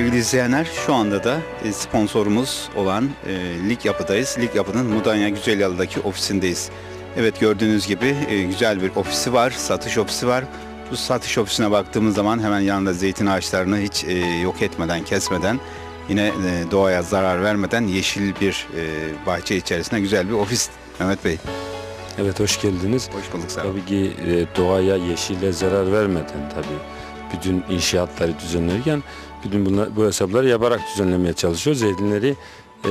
Sevgili izleyenler şu anda da e, sponsorumuz olan e, Lig Yapı'dayız. Lig Yapı'nın Mudanya Güzelyalı'daki ofisindeyiz. Evet gördüğünüz gibi e, güzel bir ofisi var, satış ofisi var. Bu satış ofisine baktığımız zaman hemen yanında zeytin ağaçlarını hiç e, yok etmeden, kesmeden, yine e, doğaya zarar vermeden yeşil bir e, bahçe içerisinde güzel bir ofis. Mehmet Bey, Evet hoş geldiniz. hoş bulduk sağ olun. Tabii ki e, doğaya, yeşile zarar vermeden tabii bütün inşaatları düzenlerken bütün bunlar, bu hesapları yaparak düzenlemeye çalışıyoruz. Zeytinleri e,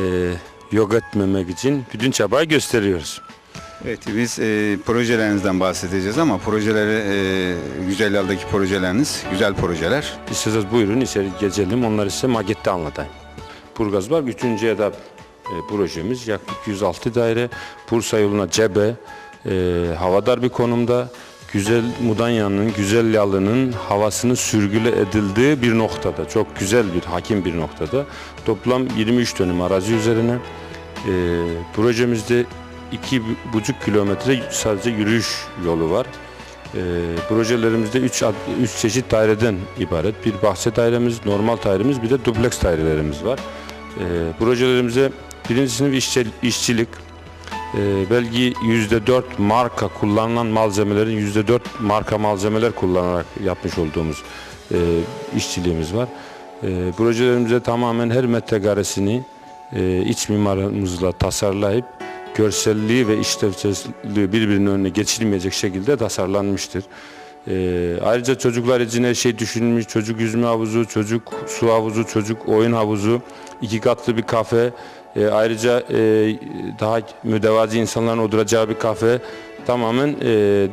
yok etmemek için bütün çabayı gösteriyoruz. Evet biz e, projelerinizden bahsedeceğiz ama projeleri e, Güzelyalı'daki projeleriniz güzel projeler. İsterseniz buyurun içeri geçelim. Onları size makette anlatayım. Burgaz var. Üçüncü etap e, projemiz. Yaklaşık 106 daire. Bursa yoluna cebe. E, havadar bir konumda. Güzel Mudanya'nın, Güzel Yalı'nın havasını sürgüle edildiği bir noktada. Çok güzel bir, hakim bir noktada. Toplam 23 dönüm arazi üzerine. E, projemizde iki buçuk kilometre sadece yürüyüş yolu var. E, projelerimizde 3 üç çeşit daireden ibaret. Bir bahçe dairemiz, normal dairemiz, bir de dubleks dairelerimiz var. E, projelerimize birinci sınıf işçi, işçilik, e, belki yüzde dört marka kullanılan malzemelerin yüzde dört marka malzemeler kullanarak yapmış olduğumuz e, işçiliğimiz var. E, projelerimizde tamamen her metrekaresini e, iç mimarımızla tasarlayıp görselliği ve işlevselliği birbirinin önüne geçilmeyecek şekilde tasarlanmıştır. Ee, ayrıca çocuklar için her şey düşünülmüş. Çocuk yüzme havuzu, çocuk su havuzu, çocuk oyun havuzu, iki katlı bir kafe. Ee, ayrıca e, daha mütevazi insanların oturacağı bir kafe. Tamamen e,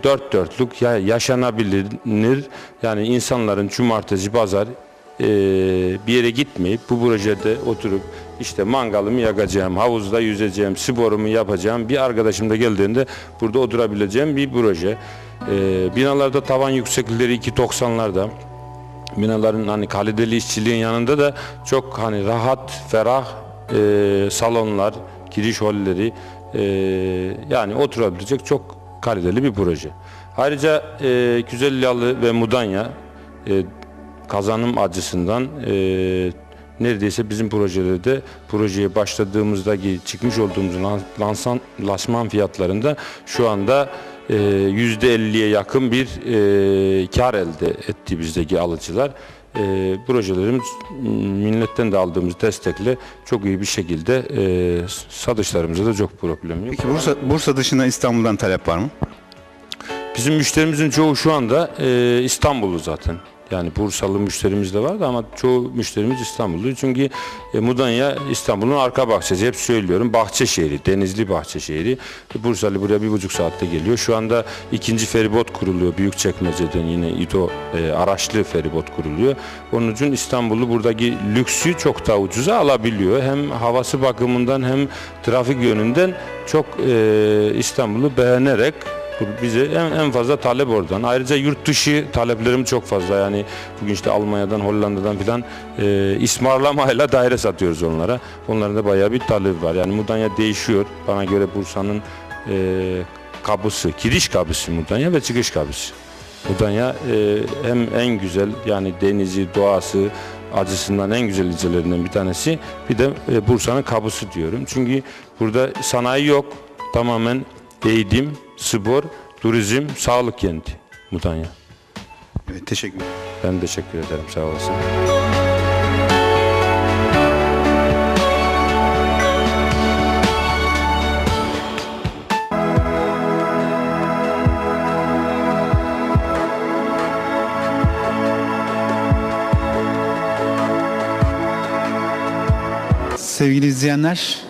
dört dörtlük ya yaşanabilir. Yani insanların cumartesi, pazar e, bir yere gitmeyip bu projede oturup işte mangalımı yakacağım, havuzda yüzeceğim, sporumu yapacağım. Bir arkadaşım da geldiğinde burada oturabileceğim bir proje. E, binalarda tavan yükseklikleri 2.90'larda. Binaların hani kaliteli işçiliğin yanında da çok hani rahat, ferah e, salonlar, giriş holleri e, yani oturabilecek çok kaliteli bir proje. Ayrıca e, Güzel Yalı ve Mudanya e, kazanım açısından e, neredeyse bizim projelerde projeye başladığımızdaki çıkmış olduğumuz lan- lansan, lansman fiyatlarında şu anda e, %50'ye yakın bir e, kar elde etti bizdeki alıcılar. E, projelerimiz m, milletten de aldığımız destekle çok iyi bir şekilde e, satışlarımızda da çok problem yok. Peki Bursa, Bursa dışında İstanbul'dan talep var mı? Bizim müşterimizin çoğu şu anda e, İstanbullu zaten. Yani Bursalı müşterimiz de vardı ama çoğu müşterimiz İstanbullu. Çünkü e, Mudanya İstanbul'un arka bahçesi. Hep söylüyorum bahçe şehri, denizli bahçe şehri. E, Bursalı buraya bir buçuk saatte geliyor. Şu anda ikinci feribot kuruluyor. Büyükçekmece'den yine İdo e, araçlı feribot kuruluyor. Onun için İstanbul'u buradaki lüksü çok daha ucuza alabiliyor. Hem havası bakımından hem trafik yönünden çok e, İstanbul'u beğenerek bize en, en fazla talep oradan. Ayrıca yurt dışı taleplerim çok fazla. Yani bugün işte Almanya'dan, Hollanda'dan filan e, ismarlamayla daire satıyoruz onlara. Onların da bayağı bir talebi var. Yani Mudanya değişiyor. Bana göre Bursa'nın e, kapısı, giriş kapısı Mudanya ve çıkış kapısı. Mudanya e, hem en güzel yani denizi, doğası açısından en güzel ilçelerinden bir tanesi. Bir de e, Bursa'nın kapısı diyorum. Çünkü burada sanayi yok. Tamamen eğitim, spor, turizm, sağlık kenti Mudanya. Evet teşekkür ederim. Ben teşekkür ederim. Sağ olasın. Sevgili izleyenler,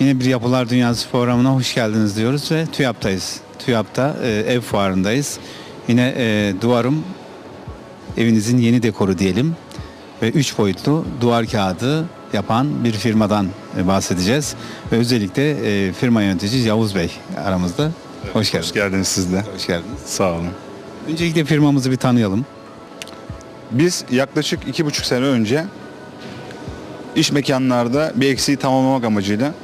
yine bir Yapılar Dünyası programına hoş geldiniz diyoruz ve TÜYAP'tayız. TÜYAP'ta e, ev fuarındayız. Yine e, duvarım evinizin yeni dekoru diyelim ve üç boyutlu duvar kağıdı yapan bir firmadan e, bahsedeceğiz. Ve özellikle e, firma yöneticisi Yavuz Bey aramızda. hoş geldiniz. Hoş geldiniz siz de. Hoş geldiniz. Sağ olun. Öncelikle firmamızı bir tanıyalım. Biz yaklaşık iki buçuk sene önce iş mekanlarda bir eksiği tamamlamak amacıyla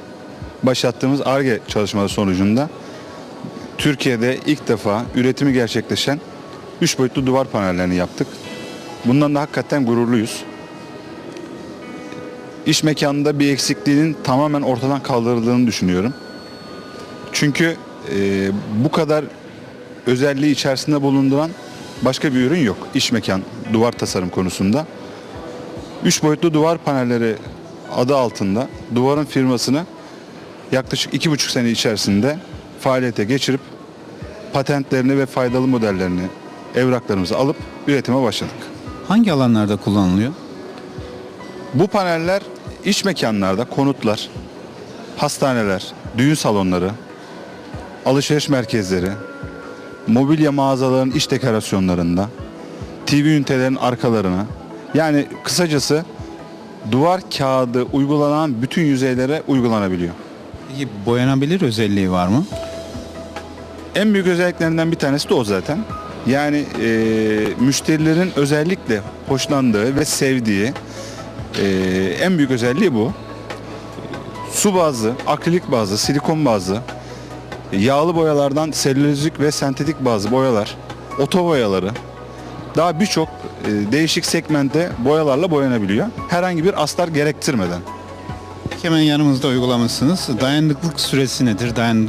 başlattığımız ARGE çalışmaları sonucunda Türkiye'de ilk defa üretimi gerçekleşen üç boyutlu duvar panellerini yaptık. Bundan da hakikaten gururluyuz. iş mekanında bir eksikliğinin tamamen ortadan kaldırıldığını düşünüyorum. Çünkü e, bu kadar özelliği içerisinde bulunduran başka bir ürün yok iş mekan duvar tasarım konusunda. Üç boyutlu duvar panelleri adı altında duvarın firmasını yaklaşık iki buçuk sene içerisinde faaliyete geçirip patentlerini ve faydalı modellerini evraklarımızı alıp üretime başladık. Hangi alanlarda kullanılıyor? Bu paneller iç mekanlarda konutlar, hastaneler, düğün salonları, alışveriş merkezleri, mobilya mağazaların iç dekorasyonlarında, TV ünitelerin arkalarına yani kısacası duvar kağıdı uygulanan bütün yüzeylere uygulanabiliyor. Peki boyanabilir özelliği var mı? En büyük özelliklerinden bir tanesi de o zaten. Yani e, müşterilerin özellikle hoşlandığı ve sevdiği e, en büyük özelliği bu. Su bazlı, akrilik bazlı, silikon bazlı, yağlı boyalardan selülozik ve sentetik bazlı boyalar, oto boyaları, daha birçok e, değişik segmentte boyalarla boyanabiliyor. Herhangi bir astar gerektirmeden. Hemen yanımızda uygulamışsınız. Dayanıklık süresi nedir? Dayan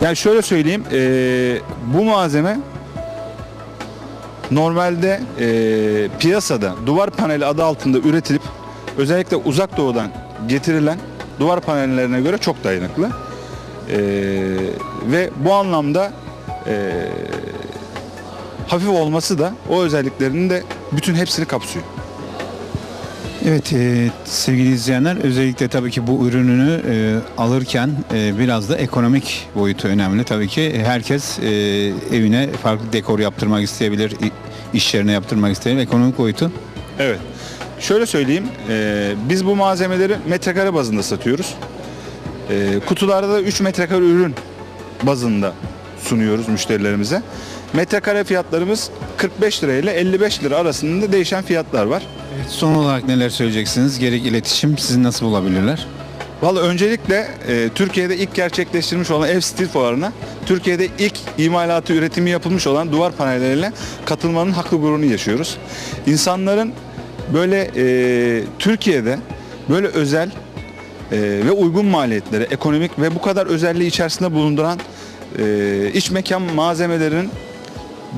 Yani şöyle söyleyeyim, eee, bu malzeme normalde eee, piyasada duvar paneli adı altında üretilip özellikle uzak doğudan getirilen duvar panellerine göre çok dayanıklı. Eee, ve bu anlamda eee, hafif olması da o özelliklerinin de bütün hepsini kapsıyor. Evet e, sevgili izleyenler özellikle tabii ki bu ürününü e, alırken e, biraz da ekonomik boyutu önemli. Tabii ki herkes e, evine farklı dekor yaptırmak isteyebilir, iş yerine yaptırmak isteyebilir. Ekonomik boyutu Evet. Şöyle söyleyeyim, e, biz bu malzemeleri metrekare bazında satıyoruz. E, kutularda da 3 metrekare ürün bazında sunuyoruz müşterilerimize. Metrekare fiyatlarımız 45 lira ile 55 lira arasında değişen fiyatlar var. Son olarak neler söyleyeceksiniz? Gerek iletişim sizi nasıl bulabilirler? Vallahi öncelikle e, Türkiye'de ilk gerçekleştirilmiş olan ev stil fuarına Türkiye'de ilk imalatı üretimi yapılmış olan duvar panelleriyle katılmanın haklı gururunu yaşıyoruz. İnsanların böyle e, Türkiye'de böyle özel e, ve uygun maliyetlere ekonomik ve bu kadar özelliği içerisinde bulunduran e, iç mekan malzemelerin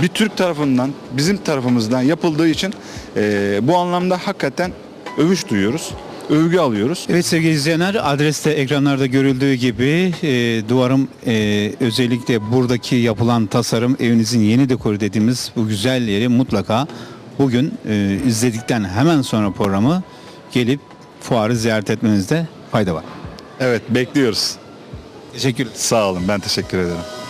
bir Türk tarafından bizim tarafımızdan yapıldığı için e, bu anlamda hakikaten övüş duyuyoruz. Övgü alıyoruz. Evet sevgili izleyenler adreste ekranlarda görüldüğü gibi e, duvarım e, özellikle buradaki yapılan tasarım evinizin yeni dekoru dediğimiz bu güzel yeri mutlaka bugün e, izledikten hemen sonra programı gelip fuarı ziyaret etmenizde fayda var. Evet bekliyoruz. Teşekkürler. Sağ olun ben teşekkür ederim.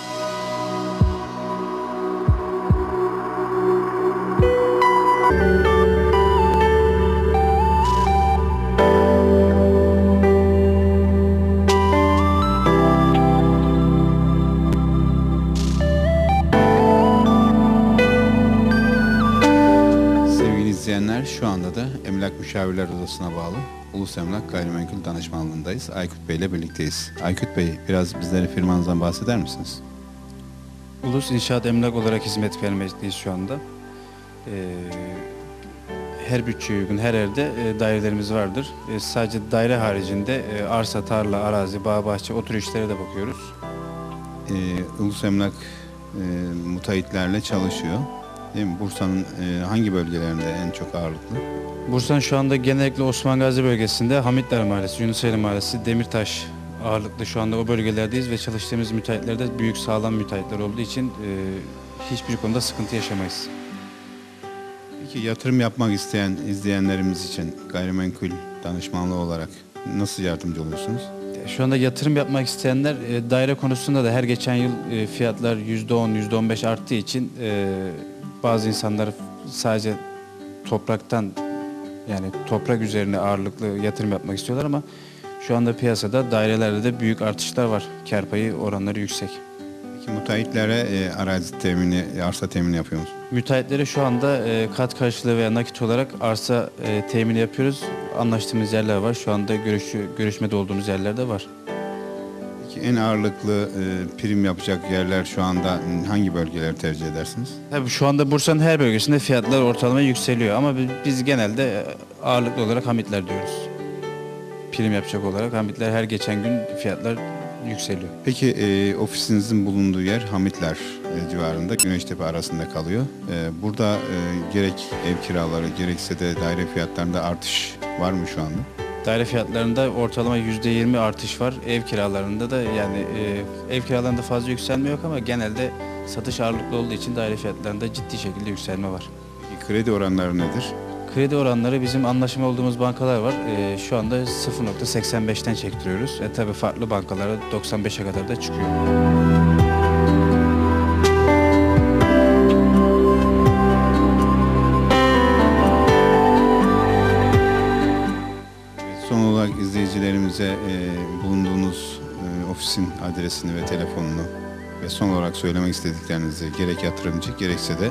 İzleyenler şu anda da Emlak Müşavirler Odası'na bağlı Ulus Emlak Gayrimenkul Danışmanlığındayız. Aykut Bey ile birlikteyiz. Aykut Bey biraz bizlere firmanızdan bahseder misiniz? Ulus İnşaat Emlak olarak hizmet vermekteyiz şu anda. Ee, her bütçeye uygun her yerde e, dairelerimiz vardır. E, sadece daire haricinde e, arsa, tarla, arazi, bağ, bahçe, otur işlere de bakıyoruz. Ee, Ulus Emlak e, müteahhitlerle çalışıyor. Değil mi? Bursa'nın e, hangi bölgelerinde en çok ağırlıklı? Bursa'nın şu anda genellikle Osman Gazi bölgesinde Hamitler Mahallesi, Yunuseli Mahallesi, Demirtaş ağırlıklı şu anda o bölgelerdeyiz ve çalıştığımız müteahhitler de büyük sağlam müteahhitler olduğu için e, hiçbir konuda sıkıntı yaşamayız. Peki yatırım yapmak isteyen izleyenlerimiz için gayrimenkul danışmanlığı olarak nasıl yardımcı oluyorsunuz? Şu anda yatırım yapmak isteyenler e, daire konusunda da her geçen yıl e, fiyatlar %10, %15 arttığı için e, bazı insanlar sadece topraktan yani toprak üzerine ağırlıklı yatırım yapmak istiyorlar ama şu anda piyasada dairelerde de büyük artışlar var. Kar payı oranları yüksek. Peki müteahhitlere e, arazi temini, arsa temini yapıyor musunuz? Müteahhitlere şu anda e, kat karşılığı veya nakit olarak arsa e, temini yapıyoruz. Anlaştığımız yerler var. Şu anda görüşü, görüşmede olduğumuz yerler de var. Peki en ağırlıklı e, prim yapacak yerler şu anda hangi bölgeleri tercih edersiniz? Tabii şu anda Bursa'nın her bölgesinde fiyatlar ortalama yükseliyor ama bi- biz genelde e, ağırlıklı olarak Hamitler diyoruz. prim yapacak olarak Hamitler her geçen gün fiyatlar yükseliyor. Peki e, ofisinizin bulunduğu yer Hamitler e, civarında, Güneştepe arasında kalıyor. E, burada e, gerek ev kiraları gerekse de daire fiyatlarında artış var mı şu anda? Daire fiyatlarında ortalama %20 artış var. Ev kiralarında da yani e, ev kiralarında fazla yükselme yok ama genelde satış ağırlıklı olduğu için daire fiyatlarında ciddi şekilde yükselme var. Peki kredi oranları nedir? Kredi oranları bizim anlaşma olduğumuz bankalar var. E, şu anda 0.85'ten çektiriyoruz. E, tabii farklı bankalara 95'e kadar da çıkıyor. Son olarak izleyicilerimize e, bulunduğunuz e, ofisin adresini ve telefonunu ve son olarak söylemek istediklerinizi gerek yatırımcı gerekse de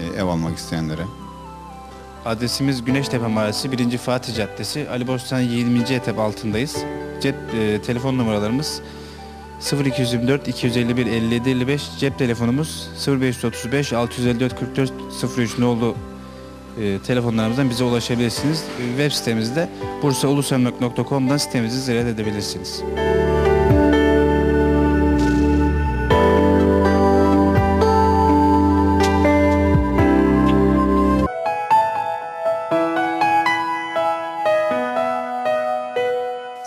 e, ev almak isteyenlere Adresimiz Güneştepe Mahallesi 1. Fatih Caddesi. Ali Bostanı 20. etap altındayız. Cep e, telefon numaralarımız 0224 251 57 55 cep telefonumuz 0535 654 44 03 nolu e, telefonlarımızdan bize ulaşabilirsiniz. E, Web sitemizde bursaulusemlak.com'dan sitemizi ziyaret edebilirsiniz.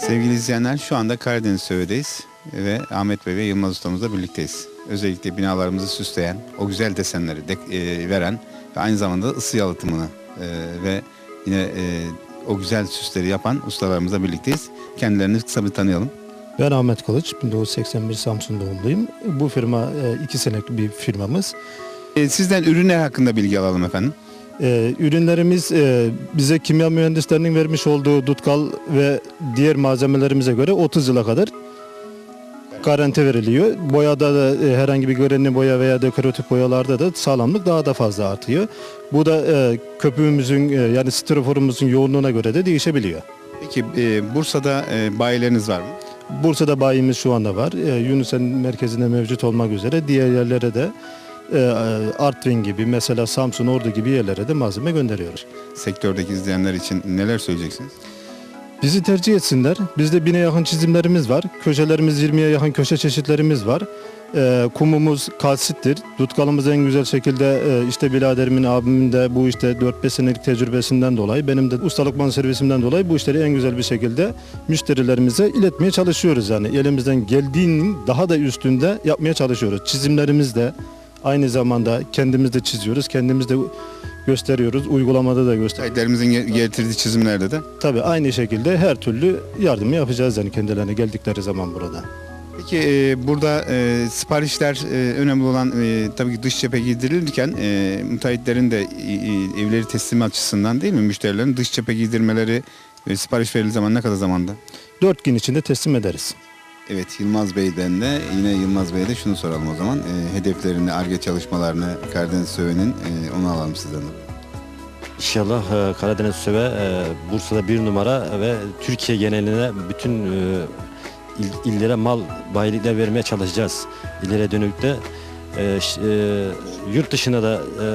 Sevgili izleyenler şu anda Karadeniz Sövü'deyiz ve Ahmet Bey ve Yılmaz Ustamızla birlikteyiz. Özellikle binalarımızı süsleyen, o güzel desenleri de, e, veren ve aynı zamanda ısı yalıtımını e, ve yine e, o güzel süsleri yapan ustalarımızla birlikteyiz. Kendilerini kısa bir tanıyalım. Ben Ahmet Kılıç, 1981 Samsun doğumluyum. Bu firma e, iki senelik bir firmamız. E, sizden ürünler hakkında bilgi alalım efendim. E, ürünlerimiz e, bize kimya mühendislerinin vermiş olduğu tutkal ve diğer malzemelerimize göre 30 yıla kadar garanti veriliyor. Boyada da e, herhangi bir görenli boya veya dekoratif boyalarda da sağlamlık daha da fazla artıyor. Bu da e, köpüğümüzün e, yani straforumuzun yoğunluğuna göre de değişebiliyor. Peki e, Bursa'da e, bayileriniz var mı? Bursa'da bayimiz şu anda var. E, Yunus'un merkezinde mevcut olmak üzere diğer yerlere de e, Artvin gibi mesela Samsun, Ordu gibi yerlere de malzeme gönderiyoruz. Sektördeki izleyenler için neler söyleyeceksiniz? Bizi tercih etsinler. Bizde bine yakın çizimlerimiz var. Köşelerimiz 20'ye yakın köşe çeşitlerimiz var. E, kumumuz kalsittir. Tutkalımız en güzel şekilde e, işte biraderimin abimin de bu işte 4-5 senelik tecrübesinden dolayı benim de ustalık servisimden dolayı bu işleri en güzel bir şekilde müşterilerimize iletmeye çalışıyoruz yani. Elimizden geldiğinin daha da üstünde yapmaya çalışıyoruz. Çizimlerimiz de aynı zamanda kendimiz de çiziyoruz. Kendimiz de gösteriyoruz. Uygulamada da gösteriyoruz. Ge- getirdiği çizimlerde de. Tabii aynı şekilde her türlü yardımı yapacağız yani kendilerine geldikleri zaman burada. Peki e, burada e, siparişler e, önemli olan e, tabii ki dış cephe giydirilirken e, müteahhitlerin de e, evleri teslimi açısından değil mi müşterilerin dış cephe giydirmeleri e, sipariş verildiği zaman ne kadar zamanda? Dört gün içinde teslim ederiz. Evet Yılmaz Bey'den de yine Yılmaz Bey'e de şunu soralım o zaman. E, hedeflerini, ARGE çalışmalarını Karadeniz Söğü'nün e, onu alalım sizden de. İnşallah e, Karadeniz Söve e, Bursa'da bir numara ve Türkiye geneline bütün e, il- illere mal bayilikler vermeye çalışacağız. İlere dönük de e, e, yurt dışına da e,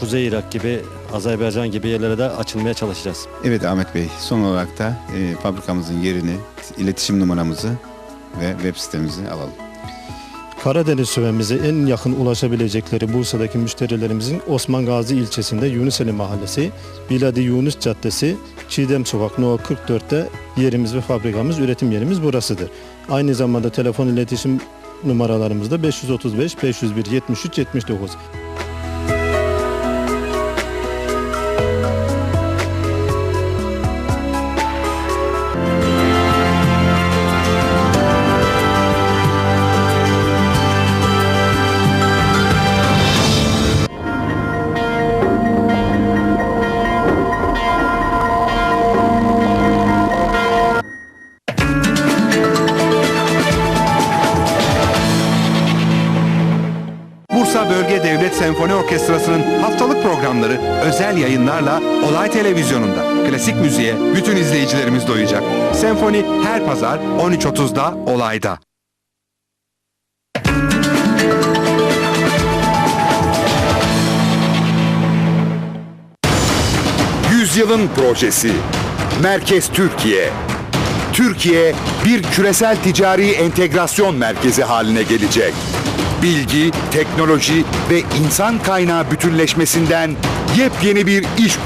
Kuzey Irak gibi Azerbaycan gibi yerlere de açılmaya çalışacağız. Evet Ahmet Bey son olarak da e, fabrikamızın yerini, iletişim numaramızı ve web sitemizi alalım. Karadeniz Söve'mize en yakın ulaşabilecekleri Bursa'daki müşterilerimizin Osman Gazi ilçesinde Yunuseli Mahallesi, Biladi Yunus Caddesi, Çiğdem Sokak No 44'te yerimiz ve fabrikamız, üretim yerimiz burasıdır. Aynı zamanda telefon iletişim numaralarımız da 535 501 73 79. yayınlarla Olay Televizyonu'nda. Klasik müziğe bütün izleyicilerimiz doyacak. Senfoni her pazar 13.30'da Olay'da. Yüzyılın projesi. Merkez Türkiye. Türkiye bir küresel ticari entegrasyon merkezi haline gelecek. Bilgi, teknoloji ve insan kaynağı bütünleşmesinden yepyeni bir iş